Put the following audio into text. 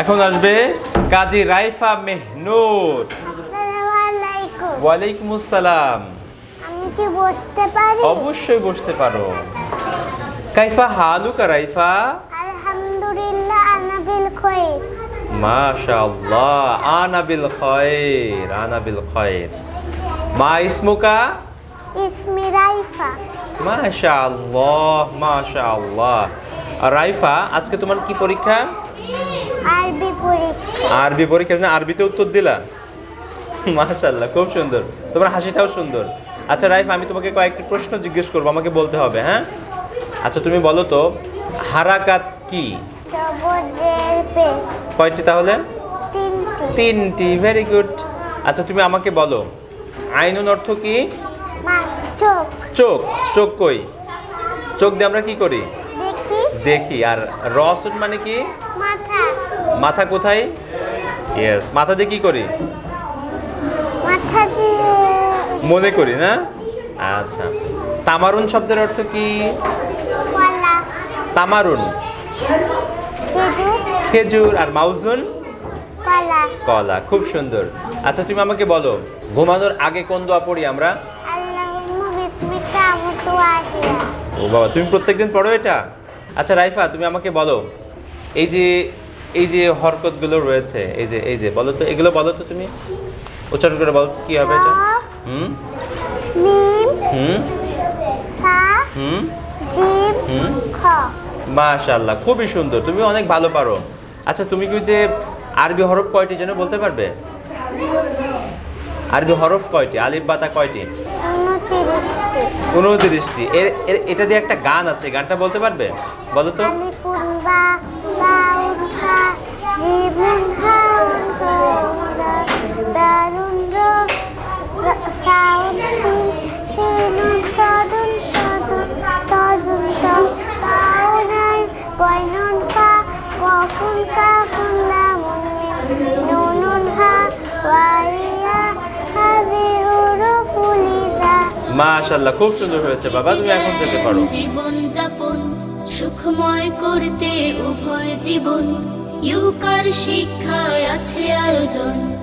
এখন আসবে কাজী রাইফা মেহনুর। ওয়ালাইকুম আসসালাম আমি কি বসতে পারি? অবশ্যই বসতে পারো। কাইফা হালুকা রাইফা। আলহামদুলিল্লাহ আনা বিল খৈর। মাশাআল্লাহ আনা বিল খায়র আনা বিল খায়র মা ইসমুকা? ইসমি রাইফা। মাশাআল্লাহ মাশাআল্লাহ। রাইফা আজকে তোমার কি পরীক্ষা? আরবি পরীক্ষা। আরবি পরীক্ষা আরবিতে উত্তর দিলা? মাশাআল্লাহ খুব সুন্দর। তোমার হাসিটাও সুন্দর। আচ্ছা রাইফ আমি তোমাকে কয়েকটি প্রশ্ন জিজ্ঞেস করব আমাকে বলতে হবে হ্যাঁ? আচ্ছা তুমি বলো তো হারাকাত কি? কয়টি তাহলে? তিনটি। ভেরি গুড আচ্ছা তুমি আমাকে বলো আইনুন অর্থ কি? চোখ চোখ কই? চোখ দিয়ে আমরা কি করি? দেখি। দেখি আর রসুন মানে কি? মাথা। মাথা কোথায়? ইয়েস মাথা দিয়ে কি করি? মনে করি না? আচ্ছা। তামারুন শব্দের অর্থ কি? তামারুন। খেজুর। আর মাউজুন? কলা। খুব সুন্দর। আচ্ছা তুমি আমাকে বলো ঘুমানোর আগে কোন দোয়া পড়ি আমরা? ও বাবা তুমি প্রত্যেকদিন পড়ো এটা? আচ্ছা রাইফা তুমি আমাকে বলো এই যে এই যে হরকতগুলো রয়েছে এই যে এই যে বলো তো এগুলো বলো তো তুমি। উচ্চারণ করে বলো কি হবে এটা? হুম? মিম হুম? সা হুম? জিম হুম? খ। মাশাআল্লাহ খুবই সুন্দর তুমি অনেক ভালো পারো। আচ্ছা তুমি কি যে আরবি হরফ কয়টি যেন বলতে পারবে? আরবি হরফ কয়টি? আলিফ বাতা কয়টি? উনতিরিশটি। এর- এটা দিয়ে একটা গান আছে গানটা বলতে পারবে? বলো তো। আলিফুন বা বাউন সা জিমুন হাউন কাউন দা দারুণ র র- সাউন সিন সিনুন সাদুন সাদুন তাদুন তাও তাউন ফা গফুন কাফুন লামুন নুনুন হা ওয়াইয়া হাজি হুরুফুল মাশাআল্লাহ, খুব সুন্দর হয়েছে বাবা, তুমি এখন যেতে পারো। জীবন যাপন সুখময় করতে উভয় জীবন ইউকার শিক্ষায় আছে আয়োজন।